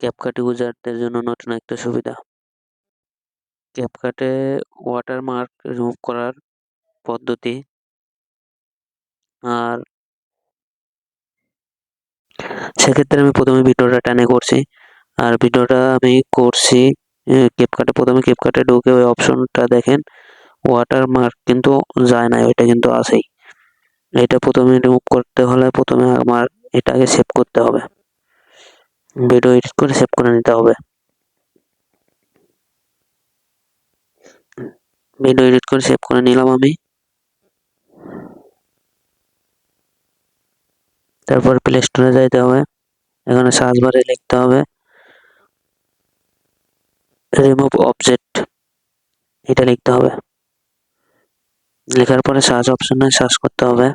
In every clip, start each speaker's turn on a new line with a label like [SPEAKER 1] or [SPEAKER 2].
[SPEAKER 1] CapCut ইউজারদের জন্য নতুন একটা সুবিধা। ক্যাপকাটে ওয়াটারমার্ক রিমুভ করার পদ্ধতি আর সেক্ষেত্রে আমি প্রথমে ভিডিওটা টানে করছি। আর ভিডিওটা আমি করছি ক্যাপকাটে প্রথমে ক্যাপকাটে ঢুকে ওই অপশনটা দেখেন। ওয়াটারমার্ক কিন্তু যায় না ওইটা কিন্তু আছেই। এটা প্রথমে রিমুভ করতে হলে প্রথমে আমার এটাকে সেভ করতে হবে। ভিডিও এডিট করে সেভ করে নিতে হবে। ভিডিও এডিট করে সেভ করে নিলাম আমি। তারপর প্লে স্টোরে যাইতে হবে। এখানে সার্চ বারে লিখতে হবে। রিমুভ অবজেক্ট এটা লিখতে হবে। লেখার পরে সার্চ অপশনে সার্চ করতে হবে।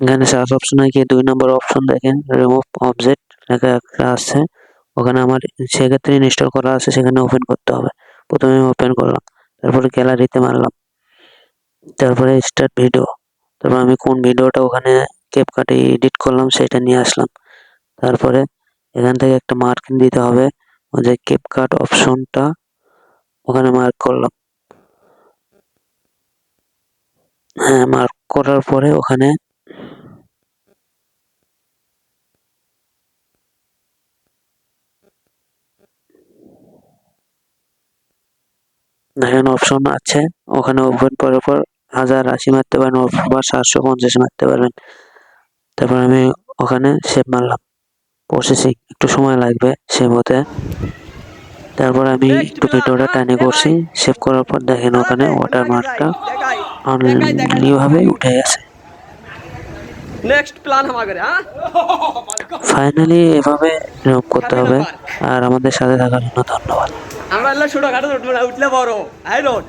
[SPEAKER 1] এখানে সার্চ অপশনে গিয়ে দুই নম্বর অপশন দেখেন রিমুভ অবজেক্ট লেখা একটা আসছে ওখানে আমার সেক্ষেত্রে ইনস্টল করা আছে, সেখানে ওপেন করতে হবে। প্রথমে ওপেন করলাম, তারপরে গ্যালারিতে মারলাম। তারপরে স্টার্ট ভিডিও তারপর আমি কোন ভিডিওটা ওখানে কেপ কাটে এডিট করলাম সেটা নিয়ে আসলাম। তারপরে এখান থেকে একটা মার্কিং দিতে হবে যে ক্যাপকাট অপশনটা ওখানে মার্ক করলাম। হ্যাঁ মার্ক করার পরে ওখানে এখানে অপশন আছে। ওখানে ওপেন করার পর হাজার আশি মারতে পারেন বা সাতশো পঞ্চাশ মারতে পারবেন। তারপর আমি ওখানে সেভ মারলাম। প্রসেসিং একটু সময় লাগবে সেভ হতে। তারপর আমি একটু ভিডিওটা টানে করছি। সেভ করার পর দেখেন ওখানে ওয়াটারমার্কটা অনলিভাবে উঠে গেছে।
[SPEAKER 2] নেক্সট প্ল্যান আমাদের হ্যাঁ?
[SPEAKER 1] ফাইনালি এভাবে করতে হবে। আর আমাদের সাথে থাকার জন্য ধন্যবাদ।
[SPEAKER 2] আমরা এলে ছোটখাটো উঠবো না উঠলে বড়। আই রোড।